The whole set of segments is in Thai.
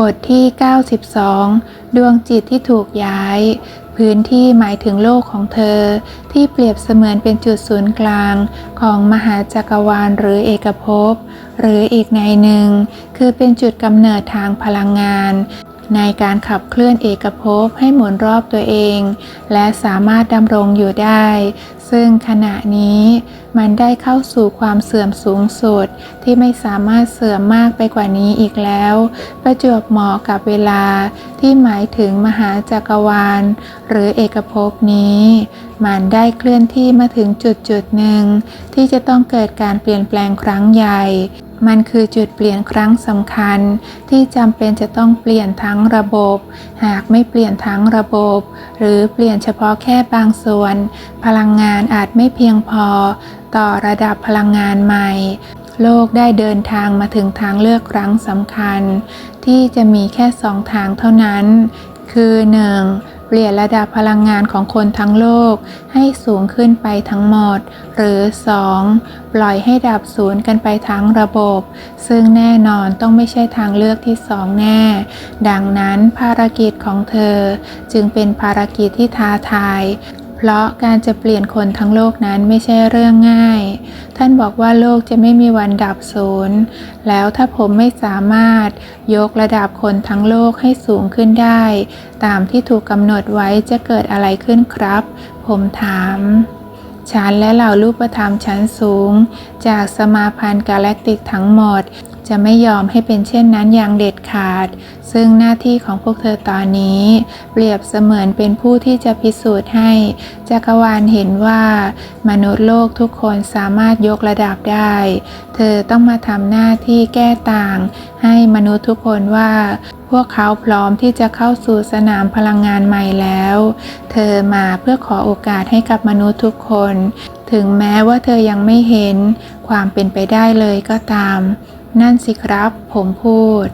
บทที่ 92 ดวงจิตที่ถูกย้าย พื้นที่หมายถึงโลกของเธอ ที่เปรียบเสมือนเป็นจุดศูนย์กลาง ของมหาจักรวาลหรือเอกภพ หรืออีกในหนึ่ง คือเป็นจุดกำเนิดทางพลังงาน ในการขับเคลื่อนเอกภพให้หมุนรอบตัวเอง และสามารถดำรงอยู่ได้ ซึ่งขณะนี้มันได้เข้าสู่ความเสื่อมสูงสุดที่ไม่สามารถเสื่อมมากไปกว่านี้อีกแล้ว ประจวบเหมาะกับเวลาที่หมายถึงมหาจักรวาล หรือเอกภพนี้ มันได้เคลื่อนที่มาถึงจุดจุดหนึ่งที่จะต้องเกิดการเปลี่ยนแปลงครั้งใหญ่ มันคือจุดเปลี่ยนครั้งสำคัญ ที่จำเป็นจะต้องเปลี่ยนทั้งระบบ หากไม่เปลี่ยนทั้งระบบ หรือเปลี่ยนเฉพาะแค่บางส่วน พลังงานอาจไม่เพียงพอ ต่อระดับพลังงานใหม่ โลกได้เดินทางมาถึงทางเลือกครั้งสำคัญ ที่จะมีแค่สองทางเท่านั้น คือ 1. เปลี่ยนระดับพลังงานของคนทั้งโลกให้สูงขึ้นไปทั้งหมด หรือ 2. ปล่อยให้ดับศูนย์กันไปทั้งระบบ ซึ่งแน่นอนต้องไม่ใช่ทางเลือกที่สองแน่ ดังนั้นภารกิจของเธอจึงเป็นภารกิจที่ท้าทาย เพราะการจะเปลี่ยนคนทั้งโลกนั้นไม่ใช่เรื่องง่าย ท่านบอกว่าโลกจะไม่มีวันดับศูนย์แล้วถ้าผมไม่สามารถยกระดับคนทั้งโลกให้สูงขึ้นได้ ตามที่ถูกกำหนดไว้จะเกิดอะไรขึ้นครับ ผมถามฉันและเหล่ารูปธรรมชั้นสูง จากสมาพันธ์กาแล็กติกทั้งหมด จะไม่ยอมให้เป็นเช่นนั้นอย่างเด็ดขาด ซึ่งหน้าที่ของพวกเธอตอนนี้ เปรียบเสมือนเป็นผู้ที่จะพิสูจน์ให้จักรวาลเห็นว่า มนุษย์โลกทุกคนสามารถยกระดับได้ เธอต้องมาทำหน้าที่แก้ต่าง ให้มนุษย์ทุกคนว่าพวกเขาพร้อมที่จะเข้าสู่สนามพลังงานใหม่แล้ว เธอมาเพื่อขอโอกาสให้กับมนุษย์ทุกคน ถึงแม้ว่าเธอยังไม่เห็นความเป็นไปได้เลยก็ตาม นั่นสิครับ ผมพูด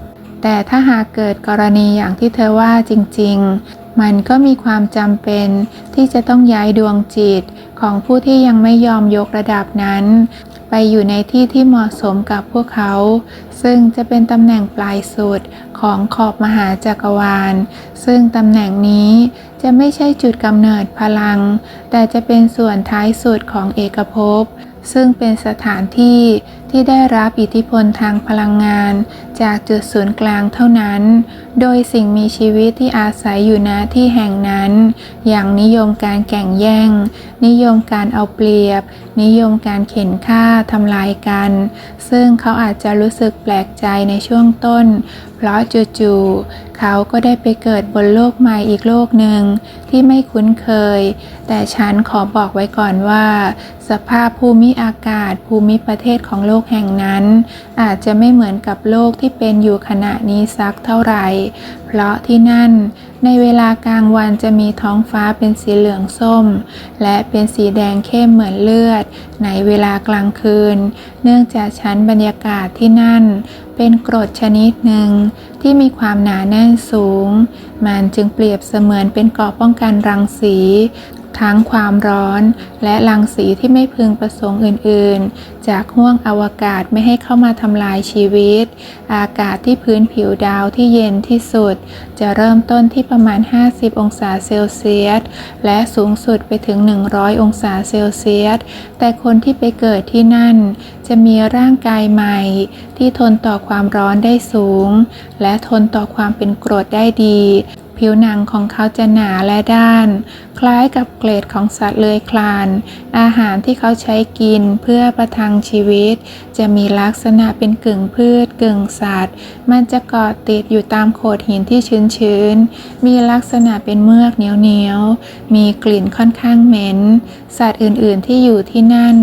แต่ถ้าหากเกิดกรณีอย่างที่เธอว่าจริง ๆ มันก็มีความจำเป็นที่จะต้องย้ายดวงจิตของผู้ที่ยังไม่ยอมยกระดับนั้น ไปอยู่ในที่ที่เหมาะสมกับพวกเขา ซึ่งจะเป็นตำแหน่งปลายสุดของขอบมหาจักรวาล ซึ่งตำแหน่งนี้จะไม่ใช่จุดกำเนิดพลัง แต่จะเป็นส่วนท้ายสุดของเอกภพซึ่งเป็นสถานที่ ที่ได้รับอิทธิพลทางพลังงาน จากจุดศูนย์กลางเท่านั้น โดยสิ่งมีชีวิตที่อาศัยอยู่ณที่แห่งนั้น อย่างนิยมการแข่งแย่ง นิยมการเอาเปรียบ นิยมการเข็นฆ่าทำลายกัน ซึ่งเขาอาจจะรู้สึกแปลกใจในช่วงต้น เพราะจู่ๆเขาก็ได้ไปเกิดบนโลกใหม่อีกโลกหนึ่งที่ไม่คุ้นเคย แต่ฉันขอบอกไว้ก่อนว่า สภาพภูมิอากาศภูมิประเทศของโลกแห่งนั้น อาจจะไม่เหมือนกับโลกที่เป็นอยู่ขณะนี้สักเท่าไหร่ เพราะที่นั่นในเวลากลางวันจะมีท้องฟ้าเป็นสีเหลืองส้ม และเป็นสีแดงเข้มเหมือนเลือด ในเวลากลางคืน เนื่องจากชั้นบรรยากาศที่นั่น เป็นกรดชนิดหนึ่งที่มีความหนาแน่นสูง มันจึงเปรียบเสมือนเป็นเกราะป้องกันรังสี ทั้งความร้อนและรังสีที่ไม่พึงประสงค์อื่นๆ จากห้วงอวกาศไม่ให้เข้ามาทำลายชีวิต อากาศที่พื้นผิวดาวที่เย็นที่สุด จะเริ่มต้นที่ประมาณ 50 องศาเซลเซียส และสูงสุดไปถึง 100 องศาเซลเซียส แต่คนที่ไปเกิดที่นั่น จะมีร่างกายใหม่ ที่ทนต่อความร้อนได้สูง และทนต่อความเป็นกรดได้ดี ผิวหนังของเขาจะหนาและด้าน คล้ายกับเกล็ดของสัตว์เลื้อยคลาน อาหารที่เขาใช้กินเพื่อประทังชีวิตจะมีลักษณะเป็นกึ่งพืช กึ่งสัตว์ มันจะเกาะติดอยู่ตามโขดหินที่ชื้นๆ มีลักษณะเป็นเมือกเหนียวๆ มีกลิ่นค่อนข้างเหม็น สัตว์อื่นๆที่อยู่ที่นั่น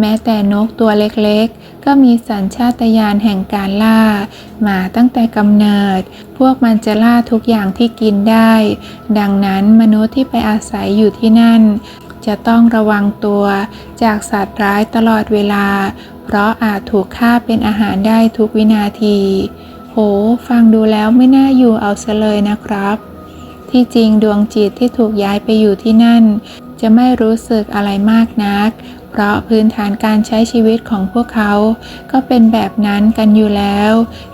แม้แต่นกตัวเล็กๆ ก็มีสัญชาตญาณแห่งการล่า มาตั้งแต่กำเนิด พวกมันจะล่าทุกอย่างที่กินได้ ดังนั้นมนุษย์ที่ไปอาศัยอยู่ที่นั่นจะต้องระวังตัวจากสัตว์ร้ายตลอดเวลา เพราะอาจถูกฆ่าเป็นอาหารได้ทุกวินาที โห ฟังดูแล้วไม่น่าอยู่เอาซะเลยนะครับ ที่จริงดวงจิตที่ถูกย้ายไปอยู่ที่นั่น จะไม่รู้สึกอะไรมากนัก เพเพราะพื้นฐานการใช้ชีวิตของพวกเขา ก็เป็นแบบนั้นกันอยู่แล้ว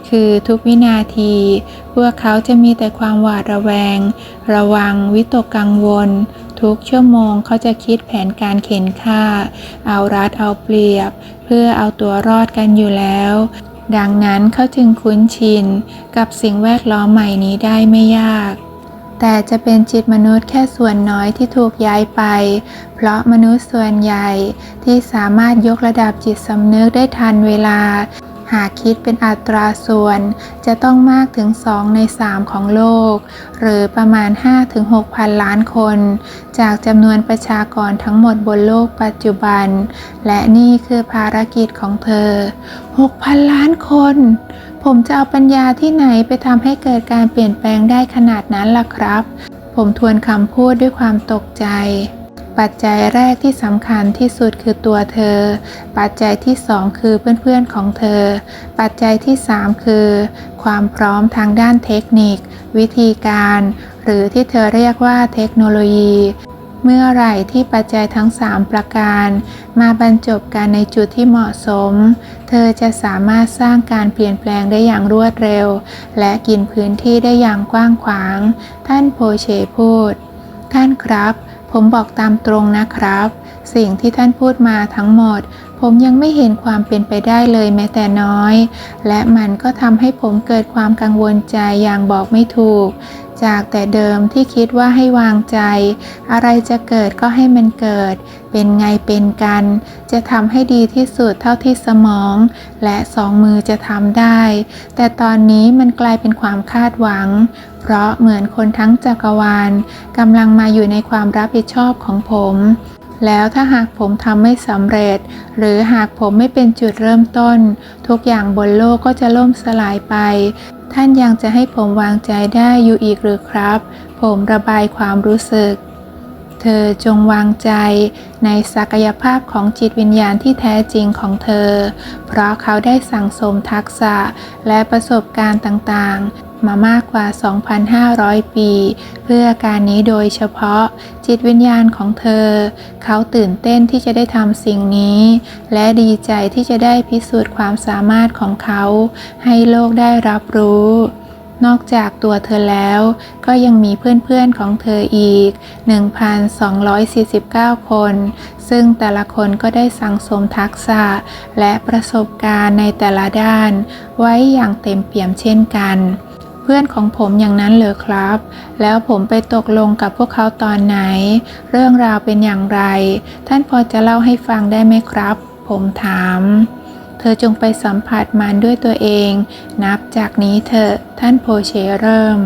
คือทุกวินาที พวกเขาจะมีแต่ความหวาดระแวง ระวัง วิตกกังวล ทุกชั่วโมงเขาจะคิดแผนการเข็นฆ่า เอารัดเอาเปรียบ เพื่อเอาตัวรอดกันอยู่แล้ว ดังนั้นเขาจึงคุ้นชิน กับสิ่งแวดล้อมใหม่นี้ได้ไม่ยาก แต่จะเป็นจิตมนุษย์แค่ส่วนน้อยที่ถูกย้ายไป เพราะมนุษย์ส่วนใหญ่ที่สามารถยกระดับจิตสำนึกได้ทันเวลา หากคิดเป็นอัตราส่วนจะต้องมากถึง 2 ใน 3 ของโลก หรือประมาณ 5-6 พันล้านคน จากจำนวนประชากรทั้งหมดบนโลกปัจจุบัน และนี่คือภารกิจของเธอ 6,000 ล้านคน ผมจะเอาปัญญาที่ไหนไปทำให้เกิดการเปลี่ยนแปลงได้ขนาดนั้นล่ะครับ ผมทวนคำพูดด้วยความตกใจ ปัจจัยแรกที่สำคัญที่สุดคือตัวเธอ ปัจจัยที่สองคือเพื่อนๆของเธอ ปัจจัยที่สามคือ ความพร้อมทางด้านเทคนิค วิธีการ หรือที่เธอเรียกว่าเทคโนโลยี เมื่อไหร่ที่ปัจจัยทั้ง 3 ประการ มาบรรจบกันในจุดที่เหมาะสม เธอจะสามารถสร้างการเปลี่ยนแปลงได้อย่างรวดเร็ว และกินพื้นที่ได้อย่างกว้างขวาง ท่านโพเชพูด ท่านครับ ผมบอกตามตรงนะครับ สิ่งที่ท่านพูดมาทั้งหมด ผมยังไม่เห็นความเป็นไปได้เลยแม้แต่น้อย และมันก็ทำให้ผมเกิดความกังวลใจอย่างบอกไม่ถูก จากแต่เดิมที่คิดว่าให้วางใจ อะไรจะเกิดก็ให้มันเกิด เป็นไงเป็นกัน จะทำให้ดีที่สุดเท่าที่สมอง และสองมือจะทำได้ แต่ตอนนี้มันกลายเป็นความคาดหวัง เพราะเหมือนคนทั้งจักรวาลกำลังมาอยู่ในความรับผิดชอบของผมแล้วถ้าหากผมทำไม่สำเร็จ หรือหากผมไม่เป็นจุดเริ่มต้น ทุกอย่างบนโลกก็จะล่มสลายไป ท่านยังจะให้ผมวางใจได้อยู่อีกหรือครับ ผมระบายความรู้สึก เธอจงวางใจในศักยภาพของจิตวิญญาณที่แท้จริงของเธอ เพราะเขาได้สั่งสมทักษะและประสบการณ์ต่างๆ มามากกว่า 2,500 ปี เพื่อการนี้โดยเฉพาะจิตวิญญาณของเธอ เขาตื่นเต้นที่จะได้ทำสิ่งนี้ และดีใจที่จะได้พิสูจน์ความสามารถของเขา ให้โลกได้รับรู้ นอกจากตัวเธอแล้ว ก็ยังมีเพื่อนๆของเธออีก 1,249 คน ซึ่งแต่ละคนก็ได้สั่งสมทักษะ และประสบการณ์ในแต่ละด้าน ไว้อย่างเต็มเปี่ยมเช่นกันเพื่อนของผมอย่างนั้นเหรอครับ แล้วผมไปตกลงกับพวกเขาตอนไหน เรื่องราวเป็นอย่างไร ท่านพอจะเล่าให้ฟังได้ไหมครับ ผมถาม เธอจงไปสัมผัสมันด้วยตัวเอง นับจากนี้เถอะท่านโพเชเริ่ม